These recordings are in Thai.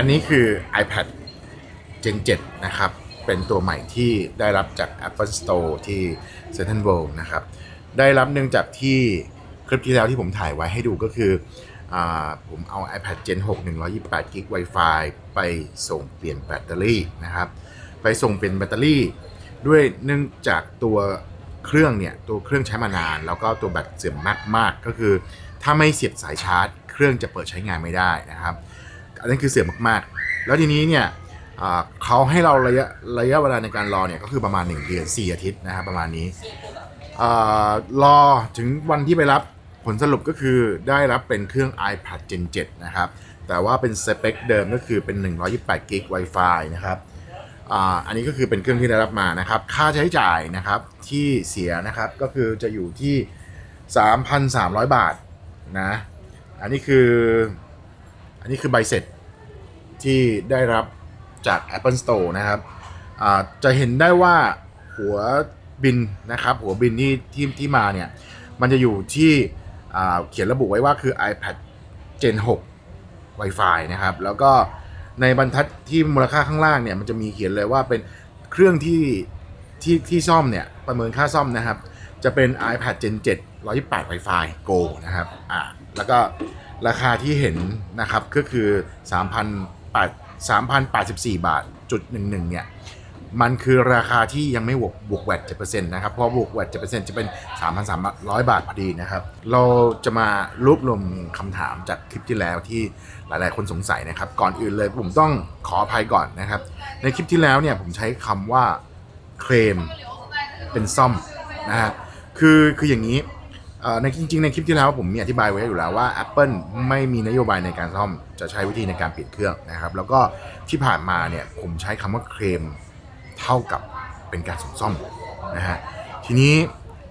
อันนี้คือ iPad Gen 7 นะครับ เป็นตัวใหม่ที่ได้รับจาก Apple Store ที่ Central World นะครับ ได้รับเนื่องจากที่คลิปที่แล้วที่ผมถ่ายไว้ให้ดูก็คืออผมเอา iPad Gen 6 128 g b Wi-Fi ไปส่งเปลี่ยนแบตเตอรี่นะครับ ไปส่งเปลี่ยนแบตเตอรี่ ด้วยเนื่องจากตัวเครื่องเนี่ย ตัวเครื่องใช้มานาน แล้วก็ตัวแบตเสื่อมมากมากๆก็คือ ถ้าไม่เสียบสายชาร์จ เครื่องจะเปิดใช้งานไม่ได้นะครับ อันนั้คือเสื่อมมากๆ แล้วทีนี้เนี่ยเขาให้เราระยะระยะเวลาในการรอเนี่ยก็คือประมาณ 1 เดือน 4 อาทิตย์นะครับประมาณนี้รอถึงวันที่ไปรับผลสรุปก็คือได้รับเป็นเครื่อง iPad Gen 7 นะครับ แต่ว่าเป็นสเปคเดิมก็คือเป็น 128 g b Wi-Fi นะครับอ,อันนี้ก็คือเป็นเครื่องที่ได้รับมานะครับ ค่าใช้จ่ายนะครับที่เสียนะครับก็คือจะอยู่ที่ 3,300 บาทนะ อันนี้คือ นนี้คือใบเสร็จที่ได้รับจาก Apple Store นะครับจะเห็นได้ว่าหัวบินนะครับ หัวบินที่ที่ที่มาเนี่ย มันจะอยู่ที่เขียนระบุไว้ว่าคือ iPad Gen 6 Wi-Fi นะครับ แล้วก็ในบรรทัดที่มูลค่าข้างล่างเนี่ย มันจะมีเขียนเลยว่าเป็นเครื่องที่ที่ที่ซ่อมเนี่ย ประเมินค่าซ่อมนะครับ จะเป็น iPad Gen 7 128 Wi-Fi Go นะครับ อ่า แล้วก็ ราคาที่เห็นนะครับก็คือ3,008 3,084 บาทจุด11เนี่ยมันคือราคาที่ยังไม่บวกบวกแวด7%นต์นะครับเพราะบวกแวด7%จะเป็น3,300บาทพอดีนะครับ เราจะมารวบรวมคำถามจากคลิปที่แล้วที่หลาย ๆ คนสงสัยนะครับ ก่อนอื่นเลยผมต้องขออภัยก่อนนะครับ ในคลิปที่แล้วเนี่ยผมใช้คำว่าเคลมเป็นซ่อมนะฮะคือคืออย่างนี้ ในจริงๆ ในคลิปที่แล้วผมมีอธิบายไว้อยู่แล้วว่า Apple ไม่มีนโยบายในการซ่อมจะใช้วิธีในการเปลี่ยนเครื่องนะครับ แล้วก็ที่ผ่านมาเนี่ยผมใช้คำว่าเคลมเท่ากับเป็นการส่งซ่อมนะฮะทีนี้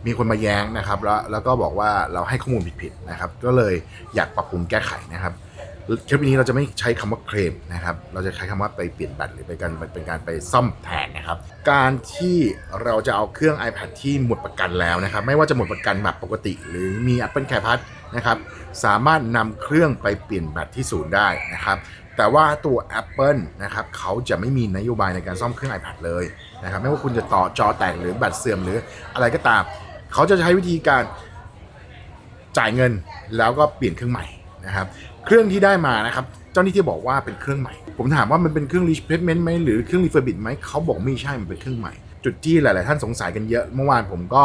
มีคนมาแย้งนะครับแล้วแล้วก็บอกว่าเราให้ข้อมูลผิดๆนะครับ ก็เลยอยากปรับปรุงแก้ไขนะครับ คลิปนี้เราจะไม่ใช้คำว่าเคลมนะครับ เราจะใช้คำว่าไปเปลี่ยนแบตหรือเป็นการเป็นการไปซ่อมแทนนะครับ การที่เราจะเอาเครื่อง iPad ที่หมดประกันแล้วนะครับ ไม่ว่าจะหมดประกันแบบปกติ หรือมี Apple Care Plus นะครับสามารถนำเครื่องไปเปลี่ยนแบตที่ศูนย์ได้นะครับแต่ว่าตัว Apple นะครับเขาจะไม่มีนโยบายในการซ่อมเครื่อง iPad เลยนะครับไม่ว่าคุณจะต่อจอแตกหรือแบตเสื่อมหรืออะไรก็ตาม เขาจะใช้วิธีการจ่ายเงินแล้วก็เปลี่ยนเครื่องใหม่นะครับ เครื่องที่ได้มานะครับ เจ้าหนี้ที่บอกว่าเป็นเครื่องใหม่ ผมถามว่ามันเป็นเครื่อง replacement ไหมหรือเครื่อง refurbish ไหมเขาบอกไม่ใช่มันเป็นเครื่องใหม่ จุดที่หลาย ๆ ท่านสงสัยกันเยอะเมื่อวานผมก็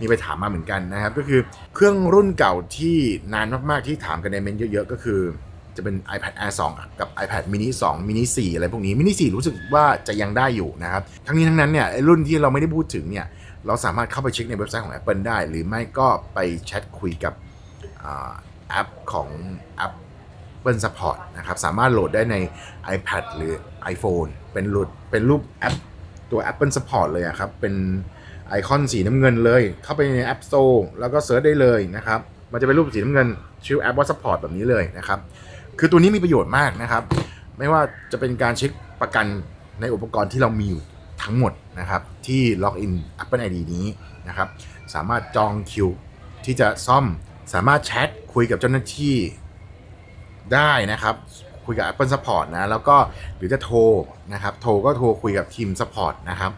มีไปถามมาเหมือนกันนะครับ ก็คือเครื่องรุ่นเก่าที่นานมาก ๆ ที่ถามกันในเมนต์เยอะ ๆ ก็คือจะเป็น iPad Air 2 กับ iPad mini 2 mini 4 อะไรพวกนี้ mini 4 รู้สึกว่าจะยังได้อยู่นะครับ ทั้งนี้ทั้งนั้นเนี่ยรุ่นที่เราไม่ได้พูดถึงเนี่ย เราสามารถเข้าไปเช็คในเว็บไซต์ของ Apple ได้ หรือไม่ก็ไปแชทคุยกับอแอปของ Apple Support นะครับ สามารถโหลดได้ใน iPad หรือ iPhone เป็นรูปเป็นรูปแอปตัว Apple Support เลยครับ เป็นไอคอนสีน้ำเงินเลย เข้าไปใน App Store แล้วก็เซิร์ชได้เลยนะครับ มันจะเป็นรูปสีน้ำเงินชื่อแอปว่า Support แบบนี้เลยนะครับ คือตัวนี้มีประโยชน์มากนะครับ ไม่ว่าจะเป็นการเช็คประกันในอุปกรณ์ที่เรามีอยู่ทั้งหมดนะครับที่ล็อกอิน Apple ID นี้นะครับ สามารถจองคิวที่จะซ่อมสามารถแชทคุยกับเจ้าหน้าที่ ได้นะครับ คุยกับ Apple Support นะ แล้วก็หรือจะโทรนะครับ โทรก็โทรคุยกับทีม Support นะครับ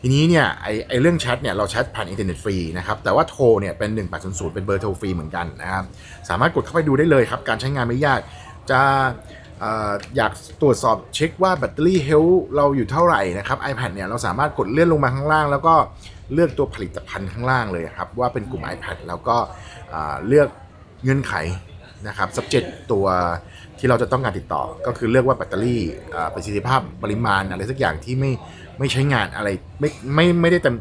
ทีนี้เนี่ยไอไอเรื่องแชทเนี่ยเราแชทผ่านอินเทอร์เน็ตฟรีนะครับ แต่ว่าโทรเนี่ยเป็น 1800 เป็นเบอร์โทรฟรีเหมือนกันนะครับ สามารถกดเข้าไปดูได้เลยครับ การใช้งานไม่ยาก จะอยากตรวจสอบเช็คว่าแบตเตอรี่เฮลเราอยู่เท่าไหร่นะครับ iPad เนี่ยเราสามารถกดเลื่อนลงมาข้างล่าง แล้วก็เลือกตัวผลิตภัณฑ์ข้างล่างเลยครับว่าเป็นกลุ่ม iPad แล้วก็เลือกเงื่อนไข นะครับ subject ตัวที่เราจะต้องการติดต่อ ก็คือเลือกว่าแบตเตอรี่ประสิทธิภาพปริมาณอะไรสักอย่างที่ไม่ไม่ใช้งานอะไรไม่ไม่ไม่ได้เต็ม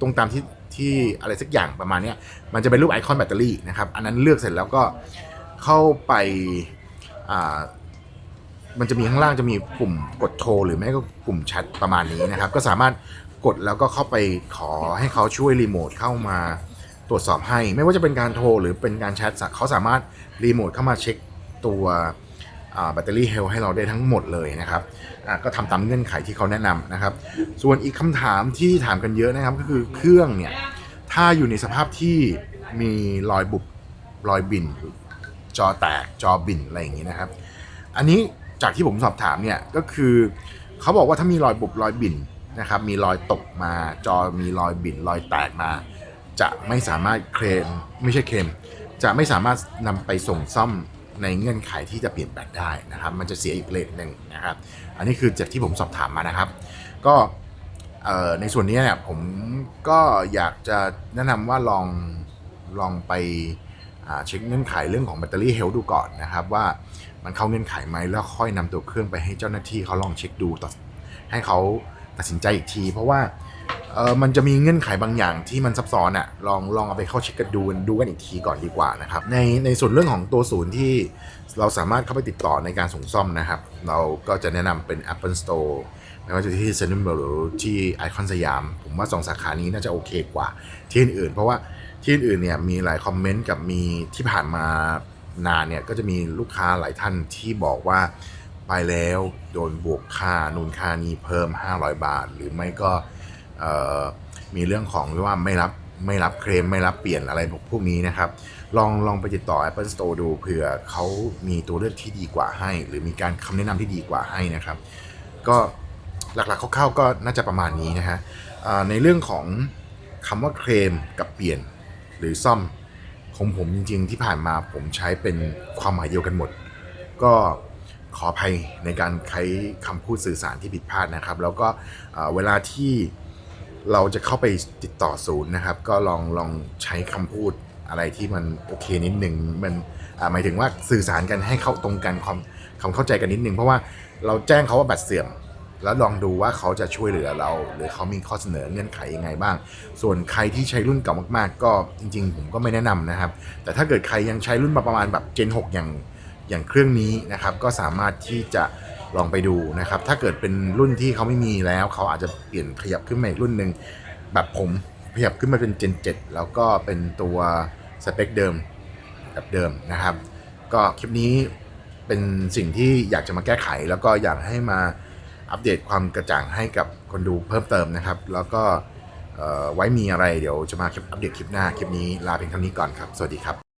ตรงตามที่ที่อะไรสักอย่างประมาณนี้มันจะเป็นรูปไอคอนแบตเตอรี่นะครับ อันนั้นเลือกเสร็จแล้วก็เข้าไปอ่ามันจะมีข้างล่างจะมีปุ่มกดโทร หรือไม่ก็ปุ่มแชทประมาณนี้นะครับ ก็สามารถกดแล้วก็เข้าไปขอให้เขาช่วยรีโมทเข้ามา ตรวจสอบให้ ไม่ว่าจะเป็นการโทรหรือเป็นการแชทเขาสามารถรีโมทเข้ามาเช็คตัวแบตเตอรี่เฮลให้เราได้ทั้งหมดเลยนะครับก็ทำตามเงื่อนไขที่เขาแนะนำนะครับ ส่วนอีกคำถามที่ถามกันเยอะนะครับก็คือเครื่องเนี่ยถ้าอยู่ในสภาพที่มีรอยบุบรอยบิน จอแตกจอบินอะไรอย่างนี้นะครับ อันนี้จากที่ผมสอบถามเนี่ยก็คือเขาบอกว่าถ้ามีรอยบุบรอยบิ่นนะครับมีรอยตกมาจอมีรอยบิ่นรอยแตกมา จะไม่สามารถเคลมไม่ใช่เคลมจะไม่สามารถนำไปส่งซ่อมในเงื่อนไขที่จะเปลี่ยนแปลงได้นะครับ มันจะเสียอีกเลทหนึ่งนะครับ อันนี้คือจากที่ผมสอบถามมานะครับ ก็ในส่วนนี้เนี่ยผมก็อยากจะแนะนำว่าลองลองไปเช็คเงื่อนไขเรื่องของแบตเตอรี่เฮลดูก่อนนะครับ ว่ามันเข้าเงื่อนไขไหมแล้วค่อยนำตัวเครื่องไปให้เจ้าหน้าที่เขาลองเช็คดูต่อให้เขาตัดสินใจอีกที เพราะว่า เออมันจะมีเงื่อนไขบางอย่างที่มันซับซ้อนอะ่ะลองลองเอาไปเข้าเช็คกันดูดูกันอีกทีก่อนดีกว่านะครับในในส่วนเรื่องของตัวศูนย์ที่เราสามารถเข้าไปติดต่อในการส่งซ่อมนะครับ เราก็จะแนะนำเป็น Apple Store ไม่ว่าจะที่เซนต์เบลหรือที่ไอคอนสยาม ผมว่าสองสาขานี้น่าจะโอเคกว่าที่อื่นๆเพราะว่าที่อื่นๆเนี่ยมีหลายคอมเมนต์กับมีที่ผ่านมานานเนี่ยก็จะมีลูกค้าหลายท่านที่บอกว่าไปแล้วโดนบวกค่านูนค่านี้เพิ่ม 500 บาท หรือไม่ก็ มีเรื่องของว่าไม่รับไม่รับเคลมไม่รับเปลี่ยนอะไรพวกนี้นะครับ ลองลองไปติดต่อ Apple Store ดูเผื่อเขามีตัวเลือกที่ดีกว่าให้ หรือมีการคำแนะนำที่ดีกว่าให้นะครับ ก็หลักๆคร่าวๆก็น่าจะประมาณนี้นะฮะในเรื่องของคำว่าเคลมกับเปลี่ยนหรือซ่อมของผมจริงๆที่ผ่านมาผมใช้เป็นความหมายเดียวกันหมด ก็ขออภัยในการใช้คำพูดสื่อสารที่ผิดพลาดนะครับ แล้วก็เวลาที่ เราจะเข้าไปติดต่อศูนย์นะครับ ก็ลองลองใช้คำพูดอะไรที่มันโอเคนิดหนึ่งมันหมายถึงว่าสื่อสารกันให้เข้าตรงกันความความเข้าใจกันนิดหนึ่งเพราะว่าเราแจ้งเขาว่าบัตรเสื่อม แล้วลองดูว่าเขาจะช่วยเหลือเรา หรือเขามีข้อเสนอเงื่อนไขยังไงบ้าง ส่วนใครที่ใช้รุ่นเก่ามาก ๆ ก็จริง ๆ ผมก็ไม่แนะนำนะครับ แต่ถ้าเกิดใครยังใช้รุ่นมาประมาณแบบ Gen 6 อย่างอย่างเครื่องนี้นะครับ ก็สามารถที่จะ ลองไปดูนะครับ ถ้าเกิดเป็นรุ่นที่เขาไม่มีแล้ว เขาอาจจะเปลี่ยนขยับขึ้นมาอีกรุ่นหนึ่งแบบผมขยับขึ้นมาเป็น Gen 7 แล้วก็เป็นตัวสเปคเดิมแบบเดิมนะครับ ก็คลิปนี้เป็นสิ่งที่อยากจะมาแก้ไข แล้วก็อยากให้มาอัปเดตความกระจ่างให้กับคนดูเพิ่มเติมนะครับ แล้วก็ไว้มีอะไรเดี๋ยวจะมาอัปเดตคลิปหน้าคลิปนี้ลาเพียงเท่านี้ก่อนครับ สวัสดีครับ